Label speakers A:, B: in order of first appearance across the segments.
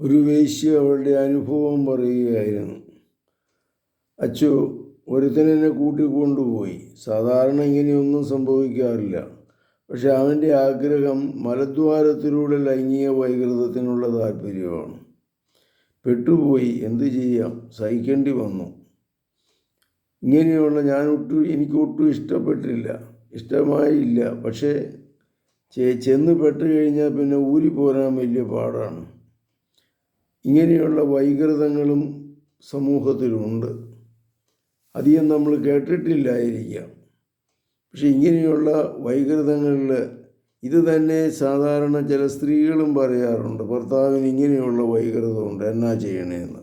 A: ഒരു വേശ്യ അവളുടെ അനുഭവം പറയുകയായിരുന്നു. അച്ചു ഒരുത്തനെന്നെ കൂട്ടി കൂട്ടിക്കൊണ്ടുപോയി. സാധാരണ ഇങ്ങനെയൊന്നും സംഭവിക്കാറില്ല. പക്ഷെ അവന്റെ ആഗ്രഹം മലദ്വാരത്തിലൂടെ ലൈംഗിക വൈകൃതത്തിനുള്ള താല്പര്യമാണ്. പെട്ടുപോയി. എന്തു ചെയ്യാം? സഹിക്കേണ്ടി വന്നു. ഇങ്ങനെയുള്ള ഞാൻ ഒട്ടും എനിക്ക് ഒട്ടും ഇഷ്ടപ്പെട്ടില്ല. ഇഷ്ടമായില്ല. പക്ഷേ ചെന്ന് പെട്ട് കഴിഞ്ഞാൽ പിന്നെ ഊരി പോരാൻ വലിയ പാടാണ്. ഇങ്ങനെയുള്ള വൈകൃതങ്ങളും സമൂഹത്തിലുണ്ട്. അധികം നമ്മൾ കേട്ടിട്ടില്ലായിരിക്കാം. പക്ഷെ ഇങ്ങനെയുള്ള വൈകൃതങ്ങളിൽ ഇത് തന്നെ സാധാരണ ചില സ്ത്രീകളും പറയാറുണ്ട് ഭർത്താവിന് ഇങ്ങനെയുള്ള വൈകൃതമുണ്ട് എന്നാ ചെയ്യണേന്ന്.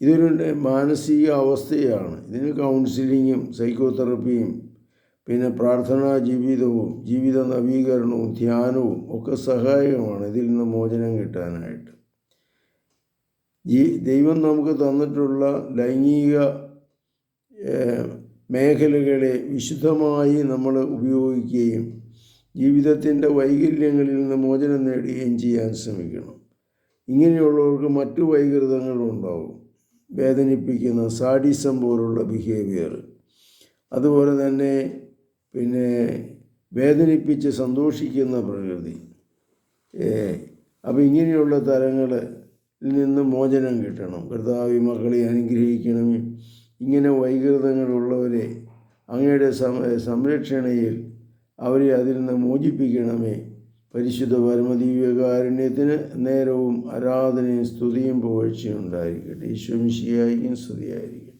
A: ഇതൊരു മാനസിക അവസ്ഥയാണ്. ഇതിന് കൗൺസിലിങ്ങും സൈക്കോതെറപ്പിയും പിന്നെ പ്രാർത്ഥനാ ജീവിതവും ജീവിത നവീകരണവും ധ്യാനവും ഒക്കെ സഹായകമാണ് ഇതിൽ നിന്ന് മോചനം കിട്ടാനായിട്ട്. ഈ ദൈവം നമുക്ക് തന്നിട്ടുള്ള ലൈംഗിക മേഖലകളെ വിശുദ്ധമായി നമ്മൾ ഉപയോഗിക്കുകയും ജീവിതത്തിന്റെ വൈകല്യങ്ങളിൽ നിന്ന് മോചനം നേടുകയും ചെയ്യാൻ ശ്രമിക്കണം. ഇങ്ങനെയുള്ളവർക്ക് മറ്റു വൈകൃതങ്ങളുണ്ടാവും വേദനിപ്പിക്കുന്ന സാഡിസം പോലുള്ള ബിഹേവിയർ അതുപോലെ തന്നെ പിന്നെ വേദനിപ്പിച്ച് സന്തോഷിക്കുന്ന പ്രകൃതി. അപ്പോൾ ഇങ്ങനെയുള്ള തലങ്ങളിൽ നിന്ന് മോചനം കിട്ടണം. കർത്താവ് മക്കളെ അനുഗ്രഹിക്കണം ഇങ്ങനെ വൈകൃതങ്ങളുള്ളവരെ അങ്ങയുടെ സംരക്ഷണയിൽ അവരെ അതിൽ നിന്ന് മോചിപ്പിക്കണമേ. പരിശുദ്ധ പരമദിവ്യകാരുണ്യത്തിന് നേരവും ആരാധനയും സ്തുതിയും പുകഴ്ചയും ഉണ്ടായിരിക്കട്ടെ. ഈശ്വമിശിയായിരിക്കും സ്തുതിയായിരിക്കും